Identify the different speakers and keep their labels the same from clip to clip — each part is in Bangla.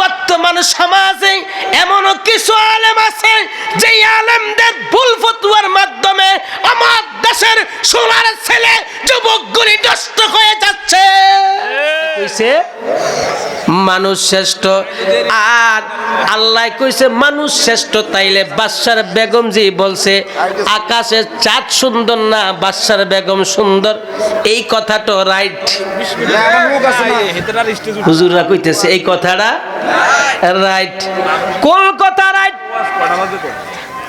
Speaker 1: বর্তমান সমাজে এমনও কিছু আলেম আছে যে আলেমদের ভুল ফতুয়ার মাধ্যমে আমার দেশের সোনার ছেলে যুবকগুলি নষ্ট হয়ে যাচ্ছে। মানুষ শ্রেষ্ঠ। আর আল্লাহ কইছে মানুষ শ্রেষ্ঠ তাইলে বাদশার বেগম জি বলছে আকাশের চাঁদ সুন্দর না বাদশার বেগম সুন্দর? এই কথাটা রাইট হুজুররা কইতেছে এই কথাটা রাইট কোন কথা রাইট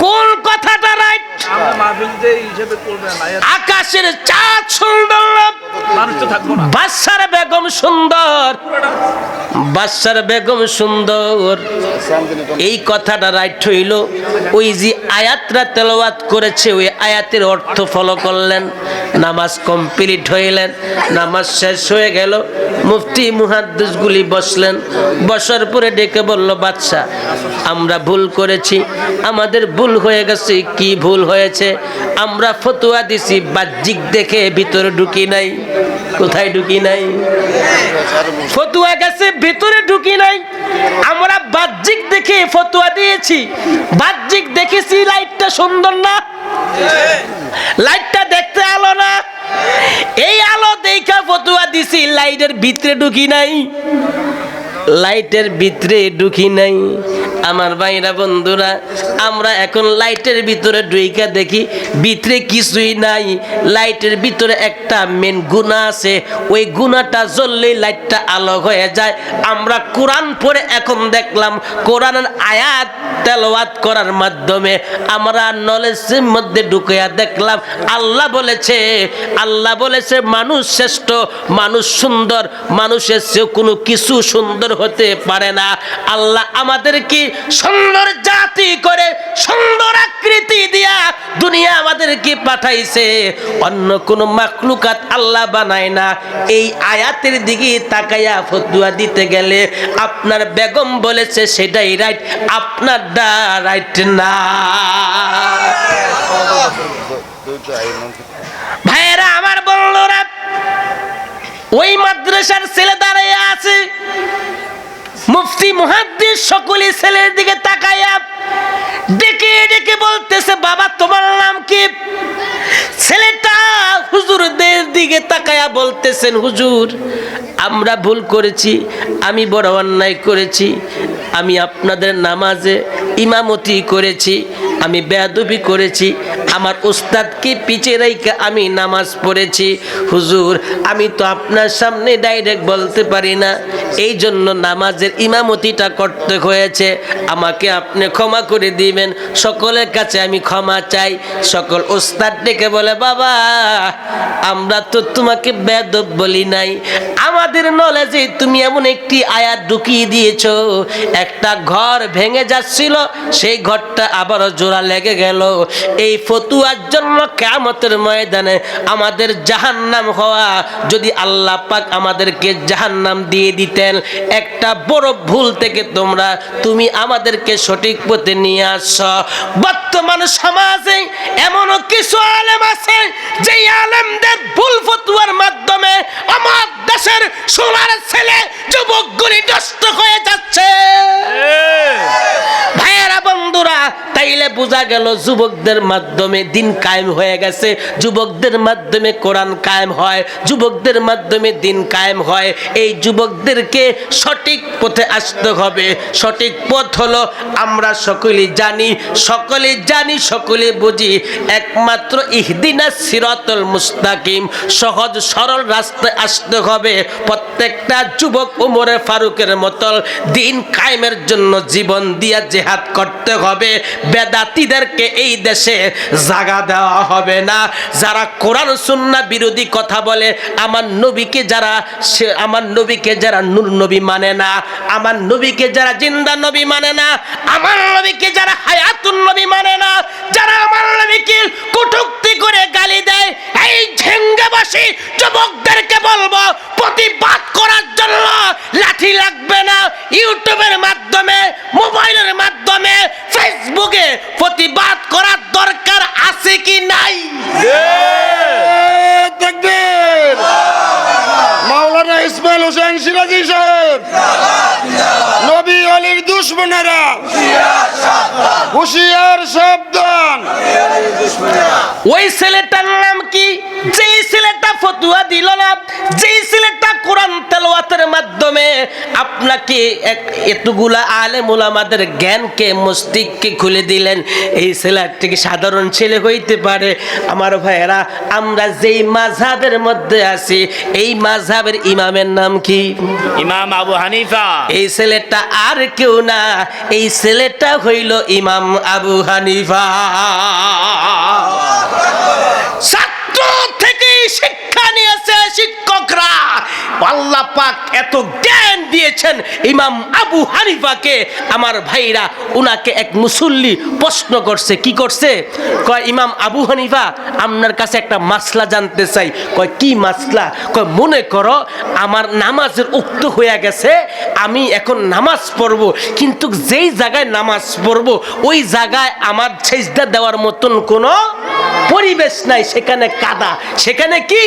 Speaker 1: কোন কথাটা রাইট আকাশের চাঁদ সুন্দর। বাদশার বেগম সুন্দর। বাদশার বেগম সুন্দর। এই কথাটা রাইট হইল। ওই যে আয়াতরা তেলাওয়াত করেছে, ওই আয়াতের অর্থ ফলো করলেন। নামাজ কমপ্লিট হইলেন। নামাজ শেষ হয়ে গেল। মুফতি মুহাদ্দিসগুলি বসলেন, বসার পরে ডেকে বলল, বাদশা, আমরা ভুল করেছি, আমাদের ভুল হয়ে গেছে, কি ভুল হয়েছে? আমরা ফতুয়া দিছি, বাহ্যিক দেখে ভিতরে ঢুকি নাই। কোথায় ঢুকি নাই? ফতুয়া গেছে, ভিতরে ঢুকি নাই। আমরা বাহ্যিক দেখে ফতুয়া দিয়েছি। বাহ্যিক দেখেছি, লাইটটা সুন্দর না। লাইটটা দেখতে আলো না। এই আলো দেখা ফতুয়া দিছি লাইটের ভিতরে ঢুকি নাই। লাইটের ভিতরে ঢুকি নাই। আমার ভাইরা বন্ধুরা, আমরা এখন লাইটের ভিতরে ঢুইকা দেখি, ভিতরে কিছুই নাই। লাইটের ভিতরে একটা মেন গুণা আছে। ওই গুণাটা জ্বললেই লাইটটা আলো হয়ে যায়। আমরা কোরআন পড়ে এখন দেখলাম, কোরআনের আয়াত তেলাওয়াত করার মাধ্যমে আমরা নলেজের মধ্যে ঢুকিয়া দেখলাম, আল্লাহ বলেছে আল্লাহ বলেছে, মানুষ শ্রেষ্ঠ, মানুষ সুন্দর, মানুষের চেয়েও কোনো কিছু সুন্দর হতে পারে না। আল্লাহ আমাদেরকে সুন্দর জাতি করে সুন্দর আকৃতি দিয়া দুনিয়া আমাদেরকে পাঠাইছে। অন্য কোনো মাকলুকাত আল্লাহ বানায় না। এই আয়াতের দিকে তাকাইয়া ফতুয়া দিতে গেলে আপনার বেগম বলেছে, সেটাই রাইট আপনারটা রাইট না। ভাইয়েরা, আমার বললোরা ওই মাদ্রাসার ছেলে দাঁড়িয়ে আছে। মুফতি, মুহাদ্দিস সকলে ছেলের দিকে তাকাইয়া ডেকে ডেকে বলতেছে, বাবা, তোমার নাম কি? ছেলেটা হুজুরদের দিকে তাকায়া বলতেছেন, হুজুর, আমরা ভুল করেছি, আমি বড় অন্যায় করেছি, আমি আপনাদের নামাজে ইমামতি করেছি, আমি বেয়াদবি করেছি, আমার উস্তাদকে পিছে রেখে আমি নামাজ পড়েছি। হুজুর, আমি তো আপনার সামনে ডাইরেক্ট বলতে পারি না এই জন্য নামাজের ইমামতিটা করতে হয়েছে। আমাকে আপনি ক্ষমা করে দিবেন। সকলের কাছে আমি ক্ষমা চাই। সকল ওস্তাদ ডেকে বলে, বাবা, আমরা তো তোমাকে বেদব বলি নাই। আমাদের নলেজে তুমি এমন একটি আয়াত ঢুকিয়ে দিয়েছ। একটা ঘর ভেঙে যাচ্ছিল, সেই ঘরটা আবারও জোড়া লেগে গেল। এই ফতুয়ার জন্য কেমতের ময়দানে আমাদের জাহান্নাম হওয়া, যদি আল্লাহ পাক আমাদেরকে জাহান্নাম দিয়ে দিতেন একটা বড় ভুল থেকে তোমরা তুমি আমাদেরকে সঠিক পথে নিয়ে আস বর্তমান সমাজে এমনও কিছু আলেম আছে যে আলেমদের ভুল ফতুয়ার মাধ্যমে আমার দেশের সোনার ছেলে যুবকগুলি নষ্ট হয়ে যাচ্ছে। তাইলে বোঝা গেল যুবকদের মাধ্যমে দিন কায়েম হয়ে গেছে। যুবকদের মাধ্যমে কোরআন কায়েম হয়, যুবকদের মাধ্যমে দিন কায়েম হয়। এই যুবকদেরকে সঠিক পথে আসতে হবে। সঠিক পথ হলো আমরা সকলেই জানি, সকলে জানি, সকলে বুঝি, একমাত্র ইহদিনা সিরাতুল মুস্তাকিম। সহজ সরল রাস্তায় আসতে হবে। প্রত্যেকটা যুবক উমরে ফারুকের মতল দিন কায়েমের জন্য জীবন দিয়া জেহাদ করতে হবে। বেদাতিদেরকে এই দেশে জাগা দেওয়া হবে না। যারা কোরআন সুন্না বিরোধী কথা বলে, আমার নবীকে যারা আমার নবীকে যারা নূর নবী মানে না, আমার নবীকে যারা জিন্দা নবী মানে না, আমার নবীকে যারা হায়াতুন নবী মানে না, যারা আমার নবীকে কটুক্তি করে গালি দেয়, এই ঝেঙ্গাবাসী যুবকদেরকে বলব প্রতিবাদ করার জন্য লাঠি লাগবে না। ইউটিউবের মাধ্যমে মোবাইলের মাধ্যমে ফেসবুকে প্রতিবাদ করার দরকার আছে কি নাই?
Speaker 2: তাকবীর মাওলানা ইসমাইল হোসেন সিরাজি সাহেব দুশ্মনেরা হুশিয়ার সাবধান।
Speaker 1: ওই ছেলেটার নাম কি? ছেলেটা ফতুয়া দিল না। যেই ছেলেটা কোরআন তেলাওয়াতের মাধ্যমে আপনাকে এতগুলা আলেম ওলামাদের জ্ঞানকে মস্তিষ্ককে খুলে দিলেন এই ছেলেটি কি সাধারণ ছেলে হইতে পারে। আমার ভাইয়েরা আমরা যেই মাঝহাবের মধ্যে আছি এই মাঝহাবের ইমামের নাম কি?
Speaker 3: ইমাম আবু হানিফা।
Speaker 1: এই ছেলেটা আর কেউ না এই ছেলেটা হইল ইমাম আবু হানিফা। ছাত্র থেকে শিক্ষা শিক্ষা আল্লাহ পাক এত জ্ঞান দিয়েছেন ইমাম আবু হানিফাকে। আমার ভাইরা এক মুসল্লি প্রশ্ন করছে, কি করছে? কয়, ইমাম আবু হানিফা, আপনার কাছে একটা মাসলা জানতে চাই। কয়, কি মাসলা? কয়, মনে করো, আমার নামাজের উক্ত হয়ে গেছে, আমি এখন নামাজ পড়ব, কিন্তু যেই জায়গায় নামাজ পড়ব, ওই জায়গায় আমার সেজদা দেওয়ার মতন কোনো পরিবেশ নাই, সেখানে কাদা। সেখানে কি?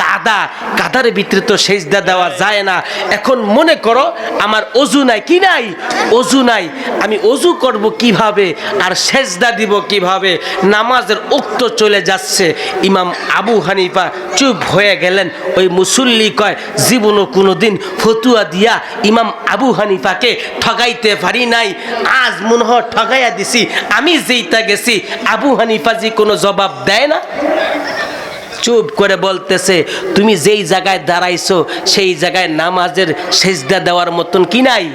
Speaker 1: কাদা। কাদার ভিতরে তো সেজদা দেওয়া যায় না। এখন মনে করো, আমার অজু নাই। কি নাই? অজু নাই। আমি অজু করব কীভাবে? আর সেজদা দিব কীভাবে? নামাজের উক্ত চলে যাচ্ছে। ইমাম আবু হানিফা চুপ হয়ে গেলেন। ওই মুসল্লি কয়, জীবনও কোনোদিন ফতুয়া দিয়া ইমাম আবু হানিফাকে ঠগাইতে পারি নাই। আজ মনে হয় ঠগাইয়া দিছি। আমি যেইটা গেছি, আবু হানিফা যে কোনো জবাব দেয় না? চুপ করে বলতেছে, তুমি যেই জায়গায় দাঁড়াইছো, সেই জায়গায় নামাজের সেজদা দেওয়ার মতন কি নাই?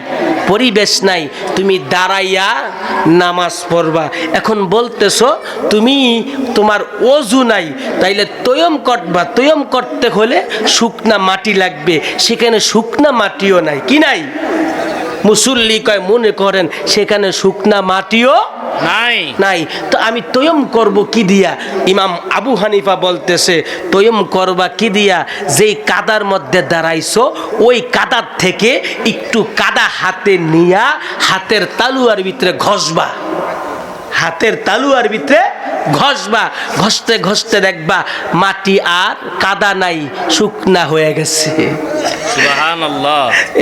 Speaker 1: পরিবেশ নাই। তুমি দাঁড়াইয়া নামাজ পড়বা। এখন বলতেছো, তুমি, তোমার অজু নাই, তাইলে তৈয়ম করবা। তৈয়ম করতে হলে শুকনা মাটি লাগবে। সেখানে শুকনা মাটিও নাই। কি নাই? মুসল্লি কয় মনে করেন সেখানে শুকনা মাটিও
Speaker 3: নাই।
Speaker 1: নাই। তো আমি তৈয়ম করব কি দিয়া? ইমাম আবু হানিফা বলতেছে তৈয়ম করবা কি দিয়া? যেই কাদার মধ্যে দাঁড়াইছো ওই কাদার থেকে একটু কাদা হাতে নিয়া হাতের তালুয়ার ভিতরে ঘষবা। হাতের তালুয়ার ভিতরে ঘষবা ঘষতে ঘষতে দেখবা মাটি আর কাদা নাই শুকনা হয়ে গেছে।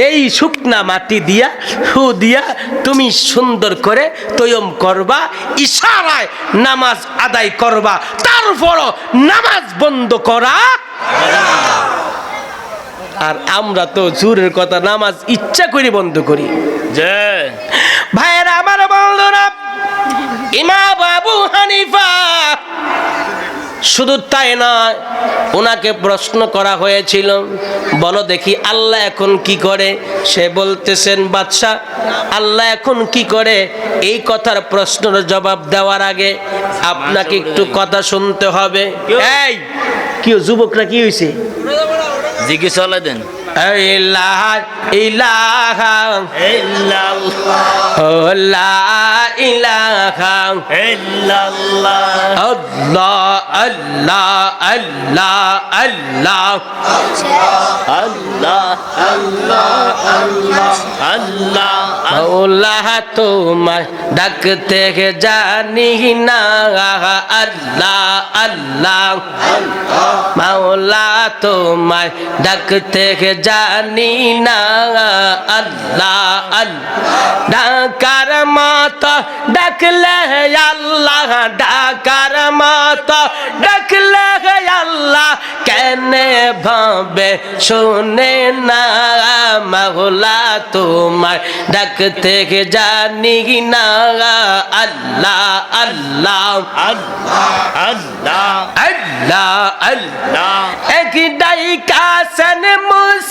Speaker 1: এই শুকনা মাটি দিয়া হু দিয়া তুমি সুন্দর করে তৈয়ম করবা ইশারায় নামাজ আদায় করবা তারপরও নামাজ বন্ধ করা। আর আমরা তো জোরের কথা নামাজ ইচ্ছা করে বন্ধ করি। ভাইয়েরা হানিফা। শুধু তাই নয় ওনাকে প্রশ্ন করা হয়েছিল বলো দেখি আল্লাহ এখন কি করে? সে বলতেছেন বাদশাহ আল্লাহ এখন কি করে? এই কথার প্রশ্নের জবাব দেওয়ার আগে আপনাকে একটু কথা শুনতে হবে। এই কি যুবকরা কি হয়েছে
Speaker 3: জিজ্ঞেস দেন।
Speaker 1: ইলাহা ইলাহা।
Speaker 3: ইল্লাল্লাহ।
Speaker 1: আল্লাহ আল্লাহ আল্লাহ আল্লাহ
Speaker 3: আল্লাহ। আল্লাহ আল্লাহ আল্লাহ।
Speaker 1: মৌলা তোমার ডাকতে জানি না। আল্লাহ আল্লাহ। মাওলা তোমার ডাকতে জানি না আল্লাহ আল্লাহ। ডাকার মত ডাকলে আল্লাহ ডাকার মত ডাকলে আল্লাহ। কেনে ভাবে শোনে না মাওলা তোমার ডাকতে জানি না আল্লাহ আল্লাহ।
Speaker 3: আল্লাহ আল্লাহ।
Speaker 1: আল্লাহ আল্লাহ। এক ডাইকাসন মুসা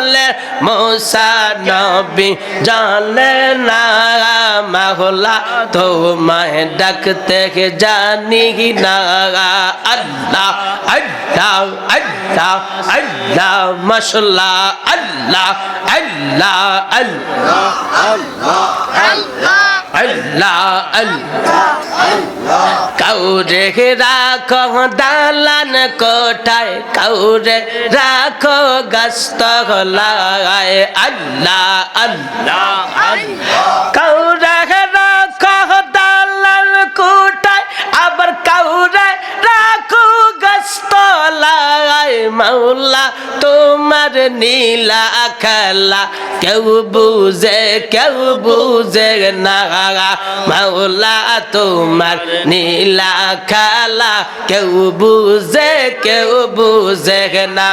Speaker 1: জলে মৌসা নবী জানে না মাহলা তোমায় ডাকতে জানি না। আল্লাহ আল্লাহ আল্লাহ আল্লাহ মশলা আল্লাহ আল্লাহ আল্লাহ আল্লাহ আল্লাহ। কাউরে রাখো দালান কোঠায় কাউরে রাখো গাস্ত গলায় আল্লাহ। আল্লাহ। কাউরে মাওলা, তোমার নীলা খেলা কেউ বুঝে কেউ বুঝে না। মাওলা, তোমার নীলা খেলা কেউ বুঝে কেউ বুঝে না।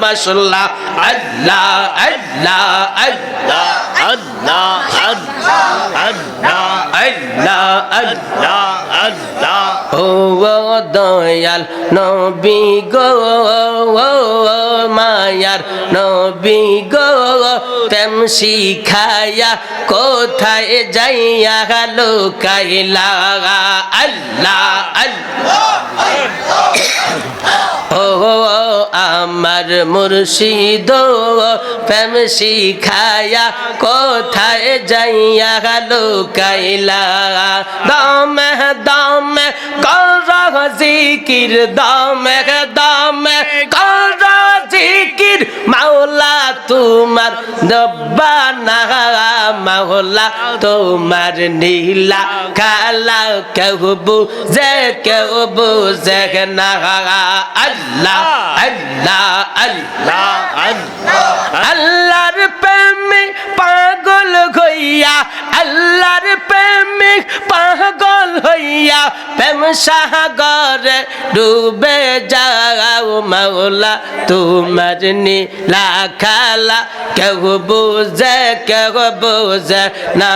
Speaker 1: মশলা আল্লাহ আল্লাহ আল্লাহ
Speaker 3: আল্লাহ আল্লাহ আল্লাহ
Speaker 1: আল্লাহ আল্লাহ।
Speaker 3: আল্লাহ আল্লাহ
Speaker 1: ও দয়াল নবী গো। ও মায়ার নবী গো, প্রেম শিখায়া কোথায় যাইয়া গেলো কাইলা? আল্লাহ আল্লাহ। আমার মুর্শিদ, প্রেম শিখায়া কোথায় যাইয়া গেলো কাইলা? দমে দমে কর জিকির দমে দমে। কর জিকির মাওলা তোমার দব্বানা মাওলা তোমার নীলা। খালা কেউ বুঝে কেউ বুঝে না। আল্লাহ আল্লাহ আল্লাহ। আল্লাহর প্রেমে পাগল হইয়া, আল্লাহর প্রেমে পাগল হইয়া প্রেম সাগরে ডুবে যাও মাওলা তোমার নীলা খালা কেউ বুঝে কেউ বুঝে না।